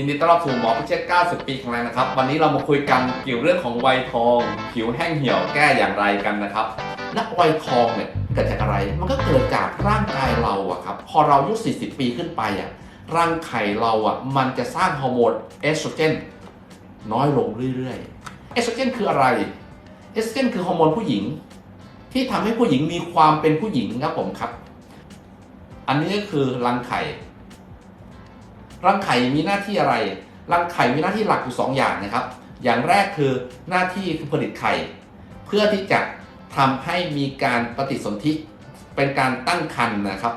ยินดีต้อนรับสู่หมอพิเชษ90 ปีของเรานะครับ วันนี้เรามาคุยกันเกี่ยวเรื่องของวัยทอง ผิวแห้งเหี่ยวแก้อย่างไรกันนะครับและวัยทองเนี่ยเกิดจากอะไร มันก็เกิดจากร่างกายเราอะครับ พอเราอายุ 40 ปีขึ้นไปอะร่างไข่เราอะมันจะสร้างฮอร์โมนเอสโตรเจนน้อยลงเรื่อยๆ เอสโตรเจนคืออะไร เอสโตรเจนคือฮอร์โมนผู้หญิง ที่ทำให้ผู้หญิงมีความเป็นผู้หญิงครับผมครับ อันนี้ก็คือรังไข่ รังไข่มีหน้าที่อะไร รังไข่มีหน้าที่หลักอยู่ 2 อย่างนะครับ อย่างแรกคือหน้าที่คือผลิตไข่ เพื่อที่จะทำให้มีการปฏิสนธิเป็นการตั้งครรภ์นะครับ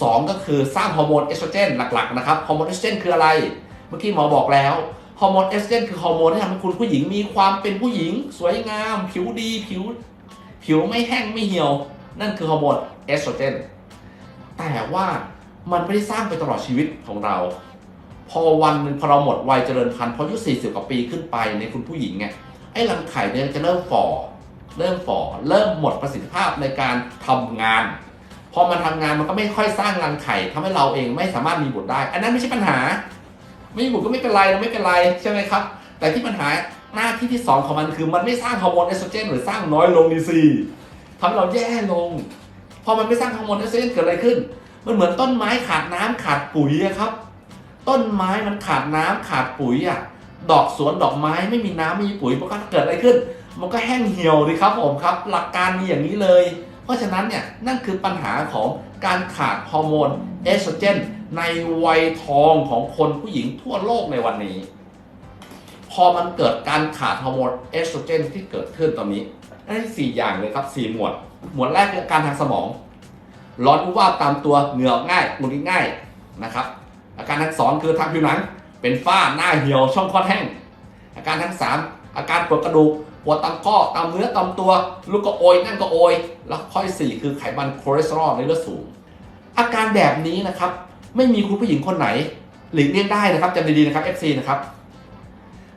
สองก็คือสร้างฮอร์โมนเอสโตรเจนหลักๆนะครับฮอร์โมนเอสโตรเจนคืออะไร เมื่อกี้หมอบอกแล้วฮอร์โมนเอสโตรเจนคือฮอร์โมนที่ทำให้คุณผู้หญิงมีความเป็นผู้หญิง สวยงาม ผิวดีผิว ผิวไม่แห้งไม่เหี่ยว นั่นคือฮอร์โมนเอสโตรเจนแต่ว่า มันไม่ได้สร้างไปตลอดชีวิตของเรา พอวันหนึ่งพอเราหมดวัยเจริญพันธุ์พออายุ40กว่าปีขึ้นไปในคุณผู้หญิงเนี่ยไอ้รังไข่เนี่ยจะเริ่มฝ่อเริ่มฝ่อเริ่มหมดประสิทธิภาพในการทำงาน พอมันทำงานมันก็ไม่ค่อยสร้างรังไข่ทำให้เราเองไม่สามารถมีบุตรได้ อันนั้นไม่ใช่ปัญหา ไม่มีบุตรก็ไม่เป็นไรเราไม่เป็นไรใช่ไหมครับ แต่ที่ปัญหาหน้าที่ที่สองของมันคือมันไม่สร้างฮอร์โมนเอสโตรเจนหรือสร้างน้อยลงดีสิทำให้เราแย่ลง พอมันไม่สร้างฮอร์โมนเอสโตรเจนเกิดอะไรขึ้น มันเหมือนต้นไม้ขาดน้ำขาดปุ๋ยอะครับ ต้นไม้มันขาดน้ำขาดปุ๋ยอะดอกสวนดอกไม้ไม่มีน้ำไม่มีปุ๋ยมันก็เกิดอะไรขึ้น มันก็แห้งเหี่ยวดิครับผมครับ หลักการมีอย่างนี้เลย เพราะฉะนั้นเนี่ยนั่นคือปัญหาของการขาดฮอร์โมนเอสโตรเจนในวัยทองของคนผู้หญิงทั่วโลกในวันนี้ พอมันเกิดการขาดฮอร์โมนเอสโตรเจนที่เกิดขึ้นตอนนี้ได้สี่อย่างเลยครับสี่หมวด หมวดแรกคือการทางสมอง ร้อนวูบวาบตามตัวเหงื่อง่ายหงุดหงิดง่ายนะครับ อาการทั้งสองคือทางผิวหนัง เป็นฝ้าหน้าเหี่ยวช่องคลอดแห้ง อาการทั้งสามอาการปวดกระดูกปวดตามข้อตามเนื้อตามตัวลูกก็โอยนั่นก็โอย แล้วข้อที่สี่คือไขมันคอเลสเตอรอลในเลือดสูง อาการแบบนี้นะครับ ไม่มีคุณผู้หญิงคนไหน หลีกเลี่ยงได้นะครับจำดีๆนะครับ FC นะครับ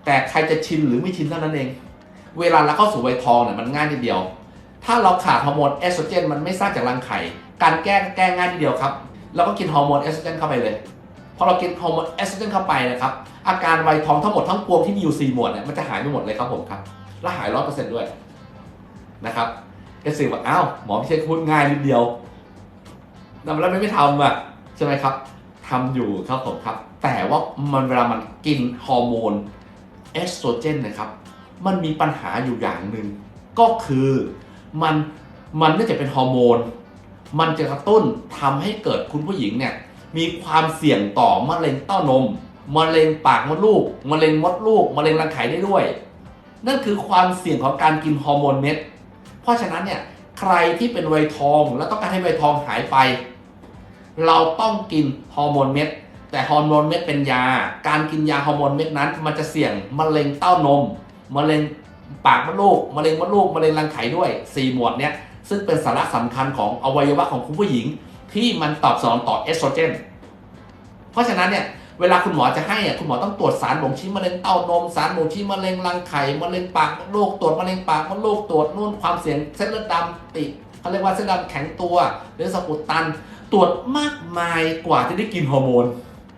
แต่ใครจะชินหรือไม่ชินเท่านั้นเอง เวลาเราเข้าสู่วัยทองเนี่ยมันง่ายนิดเดียว ถ้าเราขาดฮอร์โมนเอสโตรเจนมันไม่สร้างจากรังไข่ การแก้แก้ง่ายนิดเดียวครับ เราก็กินฮอร์โมนเอสโตรเจนเข้าไปเลยพอเรากินฮอร์โมนเอสโตรเจนเข้าไปนะครับอาการไวัยทองทั้งหมดทั้งปวงที่มีอยู่ 4 หมวดเนี่ยมันจะหายไปหมดเลยครับผมครับ และหายร้อยเปอร์เซ็นต์ด้วยนะครับเอสซีบอกอ้าวหมอพิเชษพูดง่ายนิดเดียวแล้วไม่ไม่ทำอะใช่ไหมครับทำอยู่ครับผมครับ แต่ว่ามันเวลามันกินฮอร์โมนเอสโตรเจนนะครับ มันมีปัญหาอยู่อย่างหนึ่งก็คือมันมันเนื่องจากเป็นฮอร์โมน มันจะกระตุ้นทำให้เกิดคุณผู้หญิงเนี่ยมีความเสี่ยงต่อมะเร็งเต้านมมะเร็งปากมดลูกมะเร็งมดลูกมะเร็งรังไข่ได้ด้วย นั่นคือความเสี่ยงของการกินฮอร์โมนเม็ดเพราะฉะนั้นเนี่ยใครที่เป็นวัยทองแล้วต้องการให้วัยทองหายไป เราต้องกินฮอร์โมนเม็ดแต่ฮอร์โมนเม็ดเป็นยา การกินยาฮอร์โมนเม็ดนั้น มันจะเสี่ยงมะเร็งเต้านมมะเร็งปากมดลูกมะเร็งมดลูกมะเร็งรังไข่ด้วย 4 หมวดเนี้ย ซึ่งเป็นสาระสำคัญของอวัยวะของคุณผู้หญิง ที่มันตอบสนองต่อเอสโตรเจน เพราะฉะนั้นเนี่ยเวลาคุณหมอจะให้คุณหมอต้องตรวจสารบ่งชี้มะเร็งเต้านมสารบ่งชี้มะเร็งรังไข่มะเร็งปากมดลูกตรวจมะเร็งปากมดลูกตรวจนู่นความเสี่ยงเส้นเลือดดำติดเขาเรียกว่าเส้นดำแข็งตัว หรือสะอุดตัน ตรวจมากมายกว่าจะได้กินฮอร์โมน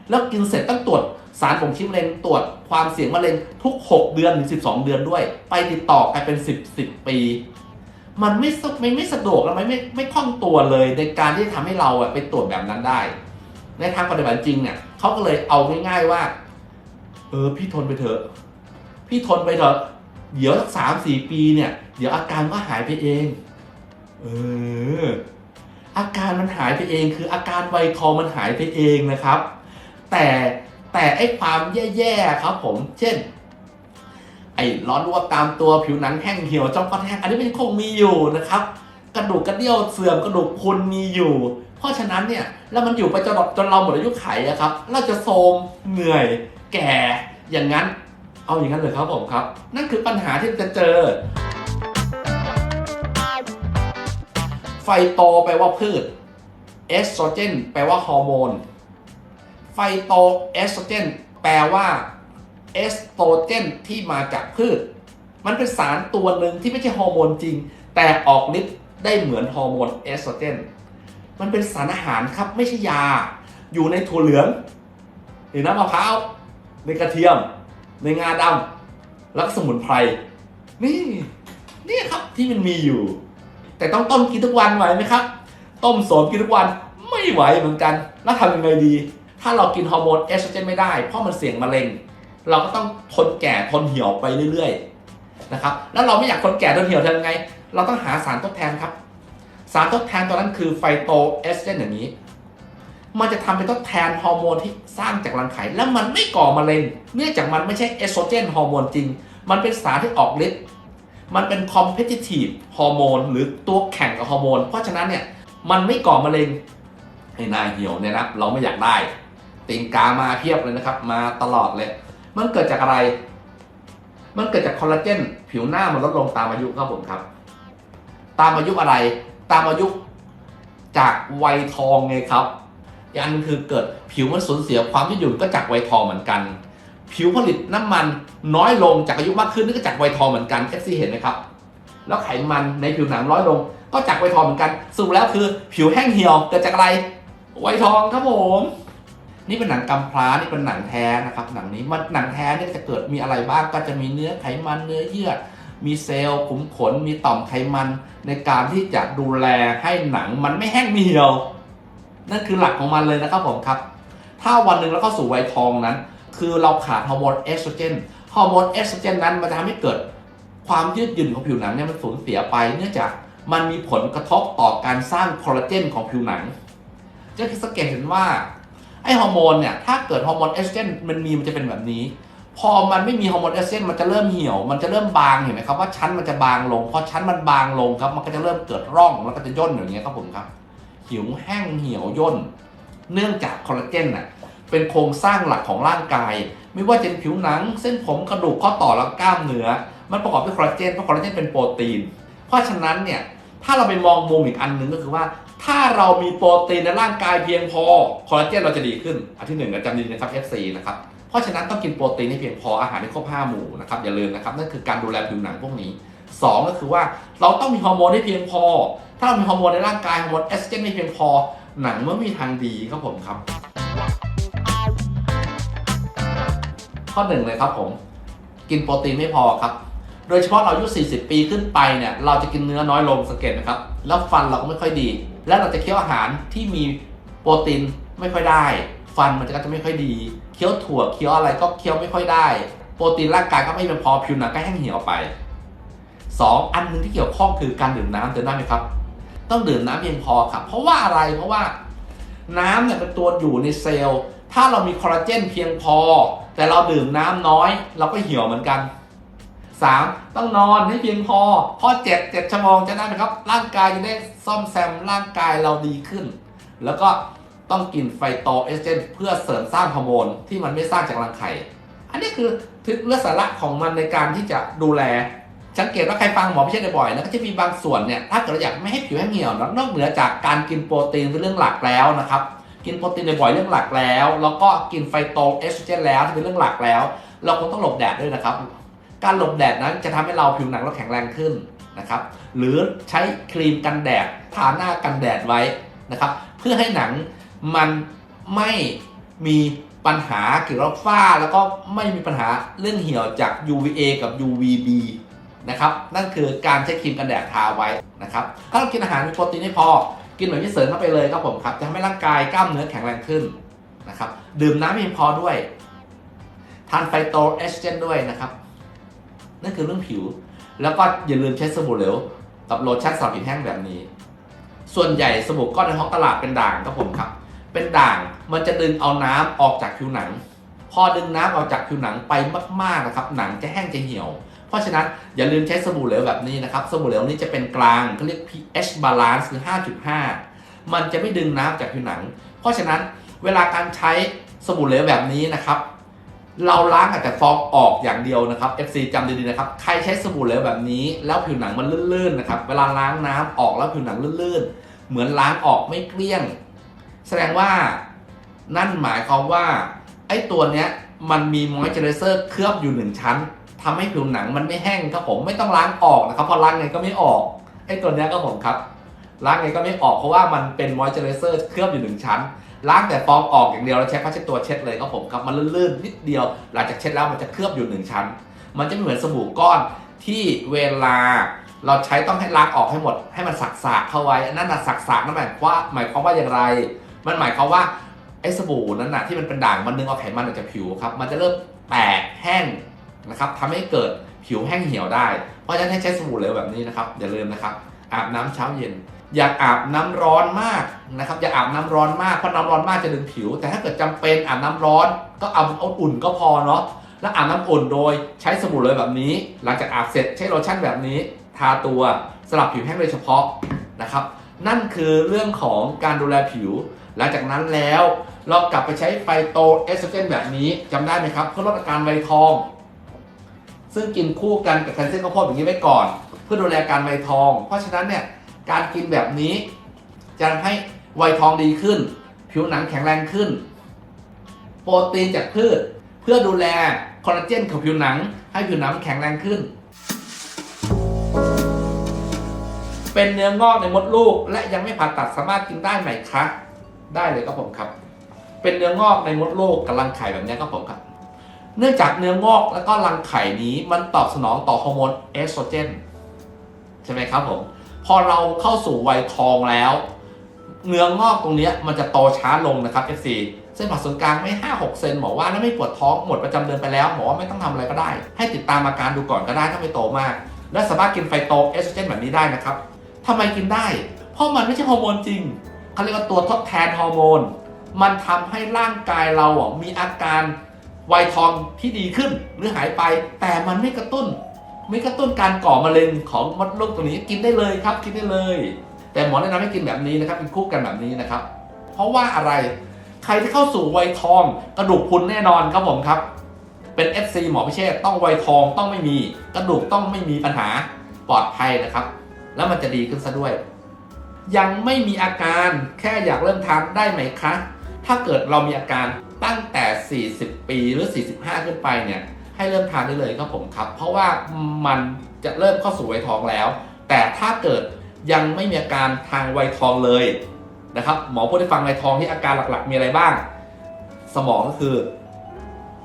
แล้วกินเสร็จต้องตรวจสารบ่งชี้มะเร็งตรวจความเสี่ยงมะเร็งทุก 6 เดือนถึง12 เดือนด้วย ไปติดต่อกันเป็น 10 10 ปี มันไม่สไม่ไม่สะดวกและไม่ไม่ไม่คล่องตัวเลยในการที่จะทำให้เราอะไปตรวจแบบนั้นได้ ในทางปฏิบัติจริงเนี่ยเขาก็เลยเอาง่ายๆว่า เออพี่ทนไปเถอะ พี่ทนไปเถอะ เดี๋ยวสักสามสี่ปีเนี่ย เดี๋ยวอาการก็หายไปเอง เออ อาการมันหายไปเอง คืออาการไวทอมันหายไปเองนะครับ แต่แต่ไอ้ความแย่ๆครับผม เช่น ไอ้ร้อนรวบตามตัวผิวหนังแห้งเหี่ยวจ้องก้อนแห้งอันนี้มันคงมีอยู่นะครับ กระดูกกระเดี่ยวเสื่อมกระดูกพรุนมีอยู่ เพราะฉะนั้นเนี่ยแล้วมันอยู่ไปจนจนเราหมดอายุไขอะครับ เราจะโทมเหนื่อยแก่อย่างนั้น เอาอย่างนั้นเลยครับผมครับ นั่นคือปัญหาที่จะเจอ ไฟโตแปลว่าพืชเอสโตรเจนแปลว่าฮอร์โมนไฟโตเอสโตรเจนแปลว่า เอสโตรเจนที่มาจากพืช มันเป็นสารตัวหนึ่งที่ไม่ใช่ฮอร์โมนจริง แต่ออกฤทธิ์ได้เหมือนฮอร์โมนเอสโตรเจน มันเป็นสารอาหารครับไม่ใช่ยา อยู่ในถั่วเหลืองหรือน้ำมะพร้าว ในกระเทียม ในงาดำแล้วก็สมุนไพร นี่ นี่ครับที่มันมีอยู่ แต่ต้องต้มกินทุกวันไหวไหมครับ ต้มโสมกินทุกวันไม่ไหวเหมือนกัน แล้วทำยังไงดี ถ้าเรากินฮอร์โมนเอสโตรเจนไม่ได้ เพราะมันเสี่ยงมะเร็ง เราก็ต้องทนแก่ทนเหี่ยวไปเรื่อยๆนะครับ แล้วเราไม่อยากทนแก่ทนเหี่ยวทำยังไง เราต้องหาสารทดแทนครับ สารทดแทนตัวนั้นคือไฟโตเอสเจนอย่างนี้ มันจะทำเป็นทดแทนฮอร์โมนที่สร้างจากรังไข่แล้วมันไม่ก่อมะเร็ง เนื่องจากมันไม่ใช่เอสโตรเจนฮอร์โมนจริง มันเป็นสารที่ออกฤทธิ์ มันเป็น competitive ฮอร์โมนหรือตัวแข่งกับฮอร์โมน เพราะฉะนั้นเนี่ยมันไม่ก่อมะเร็งให้น้าเหี่ยวเนี่ยนะเราไม่อยากได้ติงกามาเพียบเลยนะครับ มาตลอดเลย มันเกิดจากอะไร มันเกิดจากคอลลาเจนผิวหน้ามันลดลงตามอายุครับผมครับ ตามอายุอะไร ตามอายุจากวัยทองไงครับอันคือเกิดผิวมันสูญเสียความยืดหยุ่นก็จากวัยทองเหมือนกัน ผิวผลิตน้ำมันน้อยลงจากอายุมากขึ้นนี่ก็จากวัยทองเหมือนกัน FC เห็นไหมครับ แล้วไขมันในผิวหนังน้อยลง ก็จากวัยทองเหมือนกันสรุปแล้วคือ ผิวแห้งเหี่ยวเกิดจากอะไรวัยทองครับผม นี่เป็นหนังกำพร้านี่เป็นหนังแท้นะครับ หนังนี้มันหนังแท้เนี่ยจะเกิดมีอะไรบ้างก็จะมีเนื้อไขมันเนื้อเยื่อมีเซลล์ขุมขนมีต่อมไขมันในการที่จะดูแลให้หนังมันไม่แห้งเหี่ยว นั่นคือหลักของมันเลยนะครับผมครับ ถ้าวันหนึ่งเราเข้าสู่วัยทองนั้น คือเราขาดฮอร์โมนเอสโตรเจนฮอร์โมนเอสโตรเจนนั้นมันจะทำให้เกิดความยืดหยุ่นของผิวหนังเนี่ยมันสูญเสียไป เนื่องจากมันมีผลกระทบต่อการสร้างคอลลาเจนของผิวหนังจะสังเกตเห็นว่า ไอฮอร์โมนเนี่ยถ้าเกิดฮอร์โมนเอสโตรเจนมันมีมันจะเป็นแบบนี้ พอมันไม่มีฮอร์โมนเอสโตรเจนมันจะเริ่มเหี่ยวมันจะเริ่มบางเห็นไหมครับว่าชั้นมันจะบางลงพอชั้นมันบางลงครับมันก็จะเริ่มเกิดร่องแล้วก็จะย่นอย่างเงี้ยครับผมครับหิวแห้งเหี่ยวย่น เนื่องจากคอลลาเจนน่ะเป็นโครงสร้างหลักของร่างกาย ไม่ว่าจะเป็นผิวหนัง เส้นผมกระดูกข้อต่อและกล้ามเนื้อมันประกอบด้วยคอลลาเจนเพราะคอลลาเจนเป็นโปรตีน เพราะฉะนั้นเนี่ยถ้าเราไปมองมุมอีกอันหนึ่งก็คือว่า ถ้าเรามีโปรตีนในร่างกายเพียงพอคอลลาเจนเราจะดีขึ้น อันที่หนึ่งนะจำดีนะครับ FC นะครับ เพราะฉะนั้นต้องกินโปรตีนให้เพียงพออาหารให้ครบห้าหมู่นะครับอย่าลืมนะครับนั่นคือการดูแลผิวหนังพวกนี้สองก็คือว่าเราต้องมีฮอร์โมนให้เพียงพอ ถ้าเรามีฮอร์โมนในร่างกายฮอร์โมนเอสโตรเจนไม่เพียงพอ หนังมันมีทางดีครับผมครับ ข้อหนึ่งเลยครับผมกินโปรตีนไม่พอครับโดยเฉพาะเราอายุ 40 ปีขึ้นไปเนี่ยเราจะกินเนื้อน้อยลงสังเกตไหมครับแล้วฟันเราก็ไม่ค่อยดี แล้วเราจะเคี้ยวอาหารที่มีโปรตีนไม่ค่อยได้ ฟันมันก็จะไม่ค่อยดีเคี้ยวถั่วเคี้ยวอะไรก็เคี้ยวไม่ค่อยได้ โปรตีนร่างกายก็ไม่เพียงพอผิวหนังก็แห้งเหี่ยวไปสองอันหนึงที่เกี่ยวข้องคือการดื่มน้ำเดินได้ไหมครับ ต้องดื่มน้ำเพียงพอครับเพราะว่าอะไรเพราะว่าน้ำเนี่ยเป็นตัวอยู่ในเซลล์ถ้าเรามีคอลลาเจนเพียงพอ แต่เราดื่มน้ำน้อย เราก็เหี่ยวเหมือนกัน 3. ต้องนอนให้เพียงพอพอเจ็ดเจ็ดชั่วโมงจะได้ไหมครับ ร่างกายจะได้ซ่อมแซมร่างกายเราดีขึ้น แล้วก็ต้องกินไฟโตเอสเจนเพื่อเสริมสร้างฮอร์โมนที่มันไม่สร้างจากรังไข่ อันนี้คือทึกเลือสาระของมันในการที่จะดูแล สังเกตว่าใครฟังหมอพิเชษบ่อยๆนะก็จะมีบางส่วนเนี่ยถ้าเกิดเราอยากไม่ให้ผิวแห้งเหี่ยวนอกเหนือจากการกินโปรตีนเป็นเรื่องหลักแล้วนะครับกินโปรตีนบ่อยเรื่องหลักแล้ว แล้วก็กินไฟโตเอสเจนแล้วที่เป็นเรื่องหลักแล้ว เราคงต้องหลบแดดด้วยนะครับ การหลบแดดนั้นจะทำให้เราผิวหนังเราแข็งแรงขึ้นนะครับ หรือใช้ครีมกันแดดทาหน้ากันแดดไว้นะครับ เพื่อให้หนังมันไม่มีปัญหาเกี่ยวกับฝ้าแล้วก็ไม่มีปัญหาเรื่องเหี่ยวจาก UVA กับ UVB นะครับ นั่นคือการใช้ครีมกันแดดทาไว้นะครับถ้าเรากินอาหารมีโปรตีนไม่พอ กินแบบที่เสริมเข้าไปเลยครับผมครับจะทำให้ร่างกายกล้ามเนื้อแข็งแรงขึ้นนะครับ ดื่มน้ำให้เพียงพอด้วย ทานไฟโตเอสเจนด้วยนะครับ นั่นคือเรื่องผิว แล้วก็อย่าลืมใช้สบู่เหลวกับโลชั่นสำหรับผิวแห้งแบบนี้ ส่วนใหญ่สบู่ก้อนในท้องตลาดเป็นด่างครับผมครับ เป็นด่างมันจะดึงเอาน้ำออกจากผิวหนัง พอดึงน้ำออกจากผิวหนังไปมากๆนะครับ หนังจะแห้งจะเหี่ยว เพราะฉะนั้นอย่าลืมใช้สบู่เหลวแบบนี้นะครับ สบู่เหลวนี้จะเป็นกลางเขาเรียก pH balance คือ 5.5 มันจะไม่ดึงน้ำจากผิวหนัง เพราะฉะนั้นเวลาการใช้สบู่เหลวแบบนี้นะครับ เราล้างแต่ฟองออกอย่างเดียวนะครับ FC จำดีๆนะครับ ใครใช้สบู่เหลวแบบนี้แล้วผิวหนังมันลื่นๆนะครับ เวลาล้างน้ำออกแล้วผิวหนังลื่นๆ เหมือนล้างออกไม่เกลี้ยง แสดงว่านั่นหมายความว่าไอ้ตัวเนี้ยมันมีมอยเจอร์เซอร์เคลือบอยู่หนึ่งชั้นทำให้ผิวหนังมันไม่แห้งครับผมไม่ต้องล้างออกนะครับพอล้างไงก็ไม่ออกไอ้ตัวเนี้ยก็ผมครับล้างไงก็ไม่ออกเพราะว่ามันเป็นมอยเจอร์เซอร์เคลือบอยู่หนึ่งชั้น ล้างแต่ฟองออกอย่างเดียวแล้วใช้ผ้าเช็ดตัวเช็ดเลยครับผมครับมันลื่นๆนิดเดียว หลังจากเช็ดแล้วมันจะเคลือบอยู่หนึ่งชั้น มันจะไม่เหมือนสบู่ก้อนที่เวลาเราใช้ต้องให้ล้างออกให้หมด ให้มันสักๆเข้าไว้นั่นน่ะสักๆนั่นหมายความว่าหมายความว่าอย่างไร มันหมายความว่าไอ้สบู่นั้นน่ะที่มันเป็นด่างมันดึงเอาไขมันออกจากผิวครับมันจะเริ่มแตกแห้งนะครับทำให้เกิดผิวแห้งเหี่ยวได้ เพราะฉะนั้นให้ใช้สบู่เหลวแบบนี้นะครับอย่าลืมนะครับอาบน้ำเช้าเย็น อย่าอาบน้ำร้อนมากนะครับอย่าอาบน้ำร้อนมากเพราะน้ำร้อนมากจะดึงผิว แต่ถ้าเกิดจำเป็นอาบน้ำร้อนก็เอาเอาอุ่นก็พอเนาะแล้วอาบน้ำอุ่นโดยใช้สบู่เลยแบบนี้ หลังจากอาบเสร็จใช้โลชั่นแบบนี้ ทาตัวสลับผิวแห้งโดยเฉพาะนะครับ นั่นคือเรื่องของการดูแลผิว หลังจากนั้นแล้วเรากลับไปใช้ไฟโตเอสโตรเจนแบบนี้จำได้ไหมครับเพื่อลดอาการไวทอง ซึ่งกินคู่กันกับแคลเซียมข้าวโพดอย่างนี้ไว้ก่อน เพื่อดูแลการไวทอง เพราะฉะนั้นเนี่ย การกินแบบนี้จะให้ไวทองดีขึ้น ผิวหนังแข็งแรงขึ้น โปรตีนจากพืช เพื่อดูแลคอลลาเจนของผิวหนัง ให้ผิวหนังแข็งแรงขึ้น เป็นเนื้องอกในมดลูก และยังไม่ผ่าตัดสามารถกินได้ไหมคะ ได้เลยครับผมครับ เป็นเนื้องอกในมดลูกกับรังไข่แบบนี้ครับผมครับ เนื่องจากเนื้องอกแล้วก็รังไข่นี้มันตอบสนองต่อฮอร์โมนเอสโตรเจนใช่ไหมครับผม พอเราเข้าสู่วัยทองแล้ว เนื้องอกตรงนี้มันจะโตช้าลงนะครับ FC เส้นผ่าศูนย์กลางไม่ 5 6 เซนหมอว่าแล้วไม่ปวดท้องหมดประจำเดือนไปแล้วหมอว่าไม่ต้องทำอะไรก็ได้ ให้ติดตามอาการดูก่อนก็ได้ถ้าไม่โตมาก และสามารถกินไฟโตเอสโตรเจนแบบนี้ได้นะครับทำไมกินได้ เพราะมันไม่ใช่ฮอร์โมนจริงเขาเรียกว่าตัวทดแทนฮอร์โมน มันทำให้ร่างกายเราอะมีอาการวัยทองที่ดีขึ้นหรือหายไป แต่มันไม่กระตุ้น ไม่กระตุ้นการก่อมะเร็งของมดลูกตรงนี้กินได้เลยครับ กินได้เลย แต่หมอแนะนำให้กินแบบนี้นะครับเป็นคู่กันแบบนี้นะครับ เพราะว่าอะไรใครที่เข้าสู่วัยทองกระดูกพุนแน่นอนครับผมครับ เป็น FC หมอพิเชษต้องวัยทองต้องไม่มี กระดูกต้องไม่มีปัญหาปลอดภัยนะครับ แล้วมันจะดีขึ้นซะด้วย ยังไม่มีอาการแค่อยากเริ่มทานได้ไหมคะ ถ้าเกิดเรามีอาการตั้งแต่ 40 ปีหรือ 45 ขึ้นไปเนี่ย ให้เริ่มทานได้เลยครับผมครับ เพราะว่ามันจะเริ่มเข้าสู่วัยทองแล้ว แต่ถ้าเกิดยังไม่มีอาการทางวัยทองเลยนะครับหมอพูดให้ฟังวัยทองที่อาการหลักๆ มีอะไรบ้าง สมองก็คือ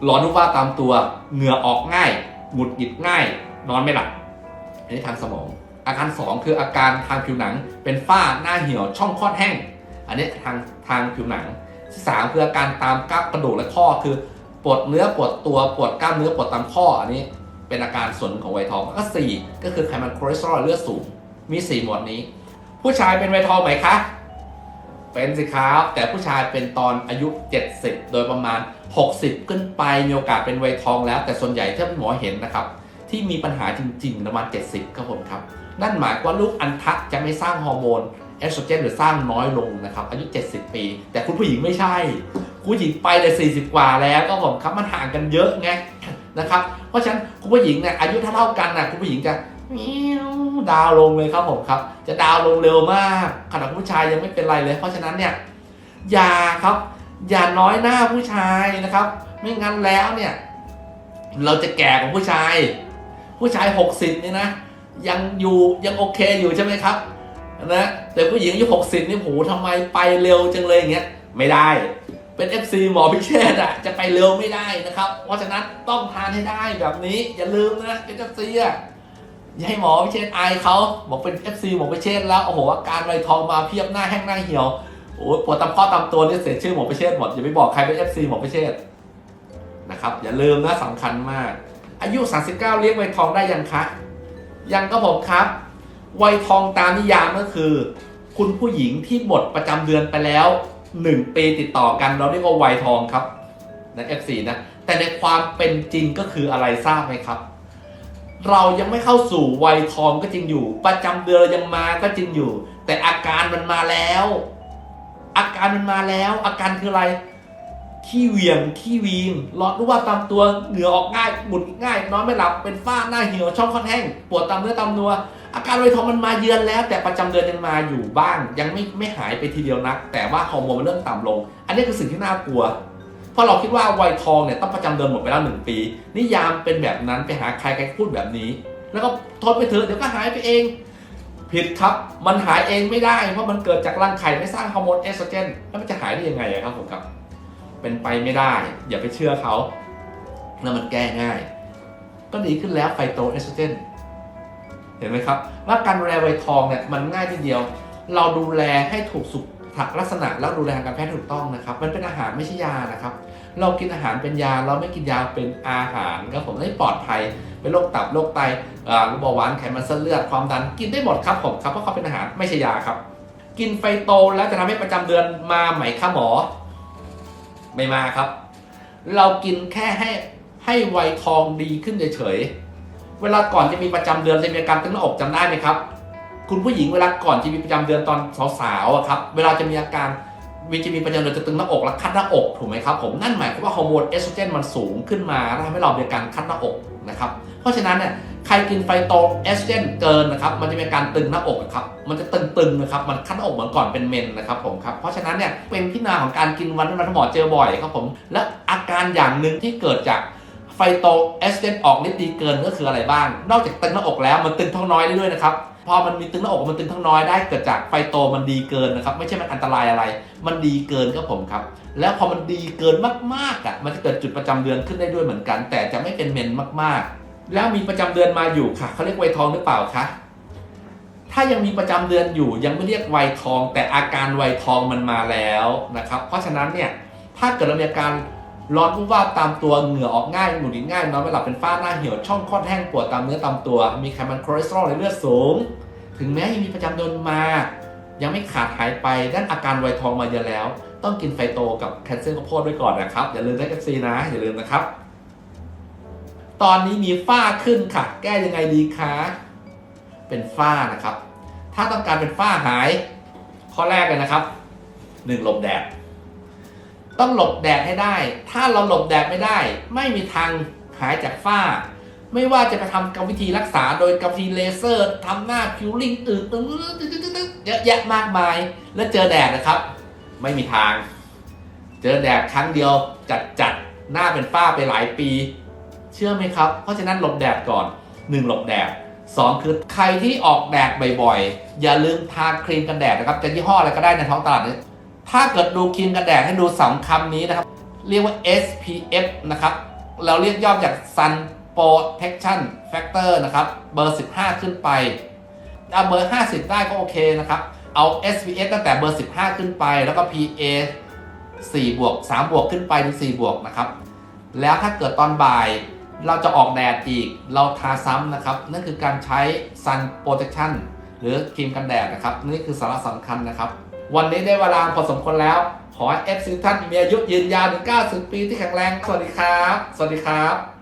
ร้อนนุ่ว่าตามตัวเหงื่อออกง่ายหงุดหงิดง่าย นอนไม่หลับอันนี้ทางสมอง อาการ 2 คืออาการทางผิวหนัง เป็นฝ้าหน้าเหี่ยวช่องคลอดแห้ง อันนี้ทางทางผิวหนังที่สามคืออาการตามกล้ามกระดูกและข้อคือ วดเนื้อปวดตัวปวดกล้ามเนื้อปวดตามข้ออันนี้เป็นอาการส่วนของไวัยทองแล้วก็สี่ก็คือไขมันคอเลสเตอรอลเลือดสูงมีสี่หมวดนี้ ผู้ชายเป็นไวัยทองไหมคะเป็นสิครับแต่ผู้ชายเป็นตอนอายุ 70 โดยประมาณ 60 ขึ้นไปมีโอกาสเป็นไวัยทองแล้ว แต่ส่วนใหญ่ที่หมอเห็นนะครับ ที่มีปัญหาจริงๆประมาณ 70 ครับผมครับ นั่นหมายว่าลูกอัณฑะจะไม่สร้างฮอร์โมนเอสโตรเจนหรือสร้างน้อยลงนะครับ อายุ 70 ปี แต่คุณผู้หญิงไม่ใช่ ผู้หญิงไปเลย40 กว่าแล้วก็ผมครับมันห่างกันเยอะไงนะครับ เพราะฉะนั้นคุณผู้หญิงเนี่ยอายุเท่ากันนะคุณผู้หญิงจะดาวลงเลยครับผมครับ จะดาวลงเร็วมากขณะผู้ชายยังไม่เป็นไรเลย เพราะฉะนั้นเนี่ยอย่าครับ อย่าน้อยหน้าผู้ชายนะครับ ไม่งั้นแล้วเนี่ย เราจะแก่กว่าผู้ชาย ผู้ชาย 60นี่นะยังอยู่ยังโอเคอยู่ใช่ไหมครับนะแต่ผู้หญิงอายุ60นี่โหทำไมไปเร็วจังเลยอย่างเงี้ยไม่ได้ เป็น FC หมอพิเชษอะจะไปเร็วไม่ได้นะครับ เพราะฉะนั้นต้องทานให้ได้แบบนี้อย่าลืมนะเป็น FC อะอย่าให้หมอพิเชษอายเขาบอกเป็น FC หมอพิเชษแล้วโอ้โหอาการไวทองมาเพียบหน้าแห้งหน้าเหี่ยวโอ้ยปวดตามข้อตามตัวนี่เสียชื่อหมอพิเชษหมดอย่าไปบอกใครเป็น FC หมอพิเชษนะครับอย่าลืมนะสำคัญมาก อายุ 39เลี้ยงไวทองได้ยังคะยังก็ผมครับ ไวทองตามนิยามก็คือ คุณผู้หญิงที่หมดประจำเดือนไปแล้ว 1 ปีติดต่อกันเราเรียกว่าวัยทองครับนะ F4 นะ แต่ในความเป็นจริงก็คืออะไรทราบไหมครับ เรายังไม่เข้าสู่วัยทองก็จริงอยู่ ประจำเดือนยังมาก็จริงอยู่ แต่อาการมันมาแล้ว อาการมันมาแล้ว อาการคืออะไรขี้เหวี่ยงขี้วีนหลอดรู้ว่าตามตัวเหงื่อออกง่ายหมุนง่าย นอนไม่หลับเป็นฝ้าหน้าเหี่ยวช่องคอนแห้งปวดตามเนื้อตามนัว อาการไวทองมันมาเยือนแล้ว แต่ประจำเดือนยังมาอยู่บ้าง ยังไม่ไม่หายไปทีเดียวนัก แต่ว่าฮอร์โมนมันเริ่มต่ำลง อันนี้คือสิ่งที่น่ากลัวเพราะเราคิดว่าไวทองเนี่ยต้องประจำเดือนหมดไปแล้วหนึ่งปี นิยามเป็นแบบนั้นไปหาใครใครพูดแบบนี้ แล้วก็ทนไปเถอะเดี๋ยวก็หายไปเอง ผิดครับมันหายเองไม่ได้ เพราะมันเกิดจากรังไข่ไม่สร้างฮอร์โมนเอสโตรเจนแล้วมันจะหายได้ยังไงครับผมครับ เป็นไปไม่ได้ อย่าไปเชื่อเขาแล้วมันแก้ง่าย ก็ดีขึ้นแล้วไฟโตเอสโตรเจน เห็นไหมครับ ว่าการดูแลไวทองเนี่ยมันง่ายทีเดียว เราดูแลให้ถูกสุขลักษณะแล้วดูแลทางการแพทย์ถูกต้องนะครับ มันเป็นอาหารไม่ใช่ยานะครับ เรากินอาหารเป็นยา เราไม่กินยาเป็นอาหารครับผมไม่ปลอดภัยเป็นโรคตับโรคไตอ่าเบาหวานไขมันเส้นเลือดความดันกินได้หมดครับผมครับเพราะเขาเป็นอาหารไม่ใช่ยาครับ กินไฟโตแล้วจะทำให้ประจำเดือนมาไหมคะหมอ ไม่มาครับ เรากินแค่ให้ให้ไวทองดีขึ้นเฉยๆ เวลาก่อนจะมีประจำเดือนจะมีอาการตึงหน้าอกจำได้ไหมครับ คุณผู้หญิงเวลาก่อนจะมีประจำเดือนตอนสาวๆครับเวลาจะมีอาการวิจะมีประจำเดือนจะตึงหน้าอกและคัดหน้าอกถูกไหมครับผมนั่นหมายความว่าฮอร์โมนเอสโตรเจนมันสูงขึ้นมาแล้วทำให้เรามีอาการคัดหน้าอกนะครับเพราะฉะนั้นเนี่ยใครกินไฟโตเอสโตรเจนเกินนะครับมันจะมีอาการตึงหน้าอกครับมันจะตึงๆนะครับมันคัดหน้าอกเหมือนก่อนเป็นเมนนะครับผมครับเพราะฉะนั้นเนี่ยเป็นที่มาของการกินวันนั้นวันหมอเจอบ่อยครับผมและอาการอย่างหนึ่งที่เกิดจาก ไฟโตเอสโตรเจนออกฤทธิ์ดีเกินก็คืออะไรบ้าง นอกจากตึงหน้าอกแล้วมันตึงท้องน้อยได้ด้วยนะครับพอมันมีตึงหน้าอกมันตึงท้องน้อยได้เกิดจากไฟโตมันดีเกินนะครับ ไม่ใช่มันอันตรายอะไร มันดีเกินครับผมครับ แล้วพอมันดีเกินมากๆอะมันจะเกิดจุดประจำเดือนขึ้นได้ด้วยเหมือนกัน แต่จะไม่เป็นเมนมากๆ แล้วมีประจำเดือนมาอยู่ค่ะเขาเรียกไวยทองหรือเปล่าคะถ้ายังมีประจำเดือนอยู่ยังไม่เรียกไวยทอง แต่อาการไวยทองมันมาแล้วนะครับ เพราะฉะนั้นเนี่ยถ้าเกิดเรามีอาการ ร้อนวุบวาบตามตัวเหงื่อออกง่ายหงุดหงิดง่ายนอนไม่หลับเป็นฝ้าหน้าเหี่ยวช่องคลอดแห้งปวดตามเนื้อตามตัว มีไขมันคอเลสเตอรอลในเลือดสูง ถึงแม้ยังมีประจำเดือนมา ยังไม่ขาดหายไปด้านอาการไวทองมาเยอะแล้ว ต้องกินไฟโตกับแคลเซียมข้าวโพดไว้ก่อนนะครับ อย่าลืมนะเอฟซีนะ อย่าลืมนะครับ ตอนนี้มีฝ้าขึ้นค่ะ แก้ยังไงดีคะเป็นฝ้านะครับ ถ้าต้องการเป็นฝ้าหาย ข้อแรกเลยนะครับ 1. หลบแดด ต้องหลบแดดให้ได้ ถ้าเราหลบแดดไม่ได้ ไม่มีทางหายจากฝ้า ไม่ว่าจะไปทำกรรมวิธีรักษาโดยกรรมวิธีเลเซอร์ทำหน้าคิวลิงอึตึ๊ดเยอะแยะมากมาย แล้วเจอแดดนะครับ ไม่มีทาง เจอแดดครั้งเดียวจัดจัดๆหน้าเป็นฝ้าไปหลายปี เชื่อไหมครับ เพราะฉะนั้นหลบแดดก่อน 1 หลบแดด 2 คือใครที่ออกแดดบ่อยๆ อย่าลืมทาครีมกันแดดนะครับจะยี่ห้ออะไรก็ได้ในท้องตลาดนี้ ถ้าเกิดดูครีมกันแดดให้ดูสองคำนี้นะครับ เรียกว่า SPF นะครับ เราเรียกย่อจาก Sun Protection Factor นะครับ เบอร์ 15 ขึ้นไปเอาเบอร์ 50 ได้ก็โอเคนะครับ เอา SPF ตั้งแต่เบอร์ 15 ขึ้นไป แล้วก็ PA 4บวก3บวกขึ้นไปถึง4บวกนะครับ แล้วถ้าเกิดตอนบ่ายเราจะออกแดดอีก เราทาซ้ำนะครับ นั่นคือการใช้ Sun Protection หรือครีมกันแดดนะครับ นี่คือสาระสำคัญนะครับ วันนี้ได้เวลาพอสมควรแล้ว ขอให้ FC ทุกท่านมีอายุยืนยาวถึง 90 ปีที่แข็งแรง สวัสดีครับ สวัสดีครับ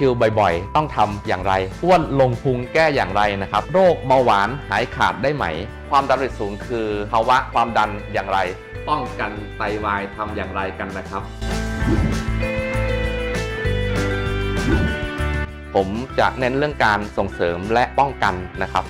คิวบ่อยๆ ต้องทำอย่างไรอ้วนลงพุงแก้อย่างไรนะครับ โรคเบาหวานหายขาดได้ไหม ความดันโลหิตสูงคือภาวะความดันอย่างไร ป้องกันไตวายทำอย่างไรกันนะครับ ผมจะเน้นเรื่องการส่งเสริมและป้องกันนะครับ